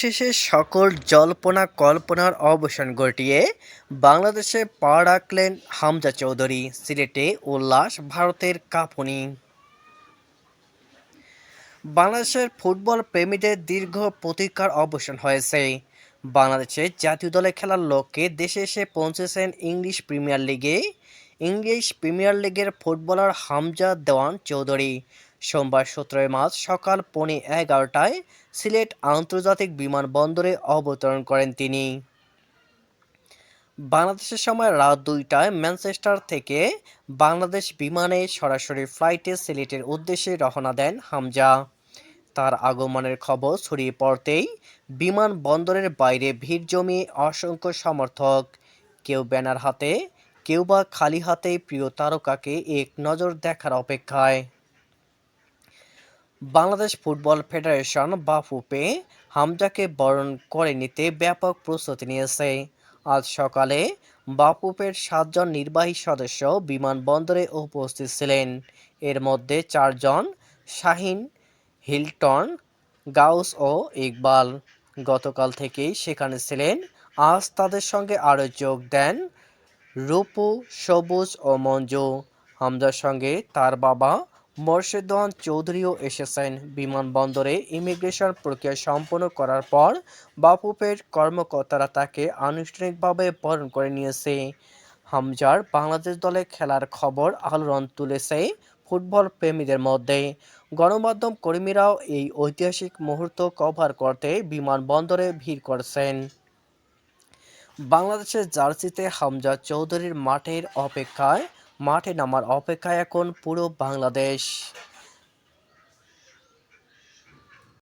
শেষে সকল জল্পনা কল্পনার অবসান ঘটিয়ে বাংলাদেশে পা রাখলেন হামজা চৌধুরী, সিলেটে উল্লাস ভারতের কাঁপুনি। বাংলাদেশের ফুটবল প্রেমীদের দীর্ঘ প্রতীক্ষার অবসান হয়েছে। বাংলাদেশে জাতীয় দলে খেলার লক্ষ্যে দেশে এসে পৌঁছেছেন ইংলিশ প্রিমিয়ার লিগে। ইংলিশ প্রিমিয়ার লিগের ফুটবলার হামজা দেওয়ান চৌধুরী সোমবার সতেরোই মার্চ সকাল পৌনে এগারোটায় সিলেট আন্তর্জাতিক বিমানবন্দরে অবতরণ করেন তিনি। বাংলাদেশের সময় রাত দুইটায় ম্যানচেস্টার থেকে বাংলাদেশ বিমানে সরাসরি ফ্লাইটে সিলেটের উদ্দেশ্যে রওনা দেন হামজা। তার আগমনের খবর ছড়িয়ে পড়তেই বিমানবন্দরের বাইরে ভিড় জমিয়ে অসংখ্য সমর্থক। কেউ ব্যানার হাতে, কেউ বা খালি হাতে প্রিয় তারকাকে এক নজর দেখার অপেক্ষায়। বাংলাদেশ ফুটবল ফেডারেশন বাফুপে হামজাকে বরণ করে নিতে ব্যাপক প্রস্তুতি নিয়েছে। আজ সকালে বাফুপের সাতজন নির্বাহী সদস্য বিমানবন্দরে উপস্থিত ছিলেন। এর মধ্যে চারজন শাহিন, হিলটন, গাউস ও ইকবাল। গতকাল থেকেই সেখানে ছিলেন। আজ তাদের সঙ্গে আরও যোগ দেন রূপু, সবুজ ও মঞ্জু। হামজার সঙ্গে তার বাবা মোর্শেদওয়ান চৌধুরীও এসেছেন বিমানবন্দরে। ইমিগ্রেশন প্রক্রিয়া সম্পন্ন করার পর বাপুপের কর্মকর্তারা তাকে আনুষ্ঠানিকভাবে বরণ করে নিয়েছে। হামজার বাংলাদেশ দলে খেলার খবর আলোড়ন তুলেছে ফুটবল প্রেমীদের মধ্যে। গণমাধ্যম কর্মীরাও এই ঐতিহাসিক মুহূর্ত কভার করতে বিমানবন্দরে ভিড় করছেন। বাংলাদেশের জার্সিতে হামজা চৌধুরীর মাঠের অপেক্ষায় মাঠে নামার অপেক্ষায় এখন পুরো বাংলাদেশ।